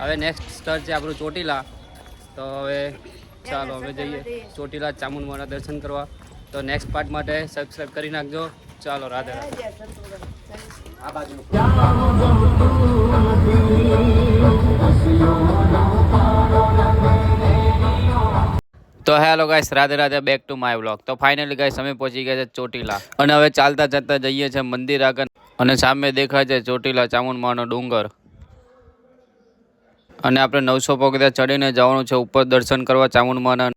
હવે નેક્સ્ટ સ્થળ છે આપણું ચોટીલા. તો હવે ચાલો, હવે જઈએ. ચોટીલા ચામુંડમાના દર્શન કરવા. તો નેક્સ્ટ પાર્ટ માટે સબસ્ક્રાઈબ કરી નાખજો. ચાલો, રાધે આ બાજુ. તો hello guys Radhe Radhe back to my blog તો ફાઇનલી ગાઈસ અમે પહોંચી ગયા છે ચોટીલા. અને હવે ચાલતા ચાલતા જઈએ છે મંદિર આગળ. અને સામે દેખાય છે ચોટીલા ચામુંડમાનો ડુંગર. અને આપણે નવસો પગથિયા ચડીને જવાનું છે ઉપર દર્શન કરવા ચામુંડમાના.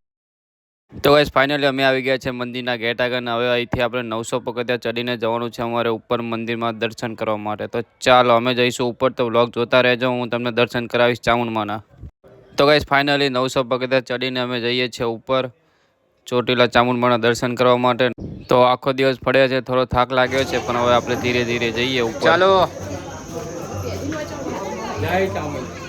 તો ગાઈસ ફાઇનલી અમે આવી ગયા છે મંદિરના ગેટ આગળ હવે અહીંથી આપણે નવસો પગથિયા ચડીને જવાનું છે અમારે ઉપર મંદિરમાં દર્શન કરવા માટે. તો ચાલો અમે જઈશું ઉપર તો વ્લોગ જોતા રહેજો હું તમને દર્શન કરાવીશ ચામુંડમાના. તો ગાઈસ ફાઇનલી નવસો પગથિયા ચડીને અમે જઈએ છીએ ઉપર ચોટીલા ચામુંડમાના દર્શન કરવા માટે. તો આખો દિવસ ફળ્યા છે થોડો થાક લાગ્યો છે પણ હવે આપણે ધીરે ધીરે જઈએ ઉપર. ચાલો. જય ચામુંડ.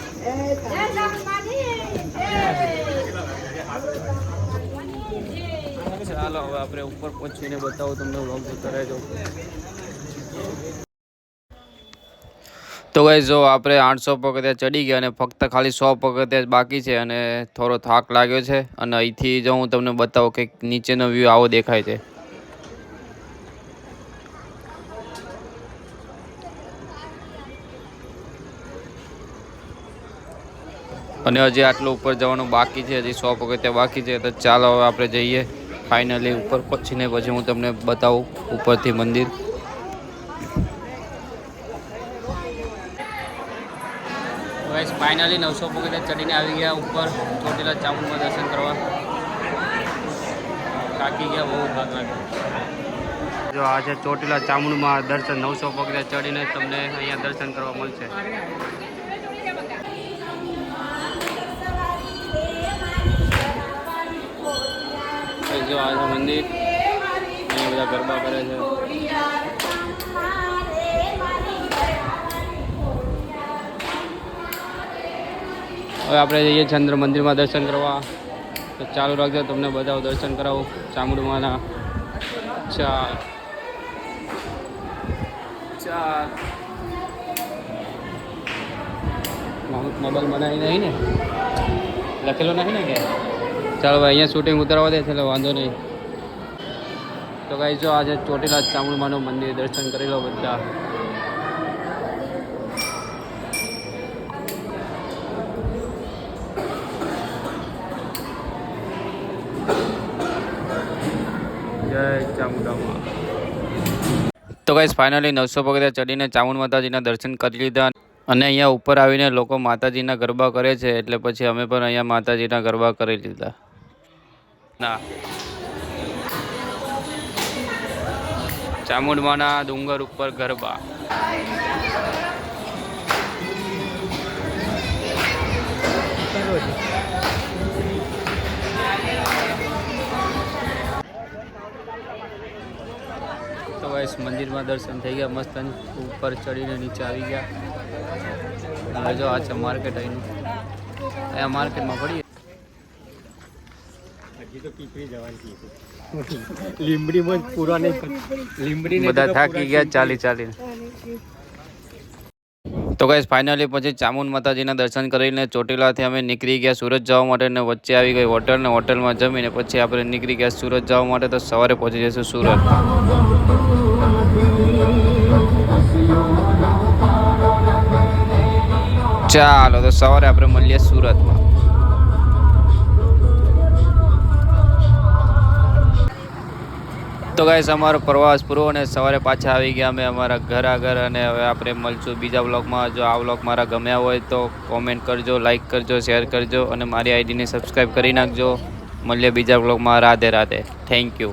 ચાલો, હવે આપણે ઉપર પહોંચીને બતાવો તમને વ્લોગ જોતા રહેજો. તો ગઈ જો આપણે આઠસો પગથિયા ચડી ગયા અને ફક્ત ખાલી સો પગથિયા જ બાકી છે અને થોડો થાક લાગ્યો છે. અને અહીંથી જો હું તમને બતાવું કે નીચેનો વ્યૂ આવો દેખાય છે. અને હજી આટલું ઉપર જવાનું બાકી છે હજી સો પગથિયા બાકી છે તો ચાલો હવે આપણે જઈએ ફાઇનલી ઉપર. પહોંચીને પછી હું તમને બતાવું ઉપરથી મંદિર. ફાઇનલી નવસો પગથિયા ચડીને આવી ગયા ઉપર. ચોટીલા ચામુંડમાં દર્શન કરવા. થાકી ગયા બહુ થાક લાગ્યો જો આજે ચોટીલા ચામુંડમાં દર્શન નવસો પગથિયા ચડીને તમને અહીંયા દર્શન કરવા મળશે. અહીં જો આ છે મંદિર. અહીંયા બધા ગરબા કરે છે. હવે આપણે જઈએ ચંદ્ર મંદિરમાં દર્શન કરવા. તો ચાલુ રાખજો, તમને બધા દર્શન કરાવું. ચામુંડમાના ચાર. ચાર. મોબાઈલ બનાવી નહીં ને? લખેલો નથી ને કે ચાલો ભાઈ, અહીંયા શૂટિંગ ઉતારવા દે છે, એટલે વાંધો નહીં. તો ગાઈ જો આજે ચોટીલા ચામુંડમાનું મંદિર દર્શન કરી લો બધા. તો ગાઈસ ફાઇનલી નવસો પગથિયા ચડીને ચામુંડ માતાજીના દર્શન કરી લીધા. અને અહીંયા ઉપર આવીને લોકો માતાજીના ગરબા કરે છે, એટલે પછી અમે પણ અહીંયા માતાજીના ગરબા કરી લીધા. ના. ચામુંડમાના ડુંગર ઉપર ગરબા. તો ગાઈસ મંદિરમાં દર્શન થઈ ગયા મસ્ત ઉપર ચડીને નીચે આવી ગયા. જો આ છે માર્કેટ અહીંનું. અહીંયા માર્કેટમાં પડીએ. જ પૂરા નહીં બધા થાકી ગયા ચાલી ચાલી તો ગાઈસ ફાઇનલી પછી ચામુંડ માતાજીના દર્શન કરીને ચોટીલાથી અમે નીકળી ગયા સુરત જવા માટે ને વચ્ચે આવી ગઈ હોટલ ને હોટલમાં જમીને પછી આપણે નીકળી ગયા સુરત જવા માટે તો સવારે પહોંચી જઈશું સુરત. ચાલો તો સવારે આપણે મળીએ સુરતમાં. તો ગાઈસ અમારો પ્રવાસ પૂરો અને સવારે પાછા આવી ગયા અમે અમારા ઘર આગળ અને હવે આપણે મળશું બીજા બ્લોગમાં જો આ બ્લોગ મારા ગમ્યા હોય તો કોમેન્ટ કરજો લાઈક કરજો શેર કરજો અને મારી આઈડીને સબસ્ક્રાઈબ કરી નાખજો. મળીએ બીજા બ્લોગમાં રાધે રાધે. Thank you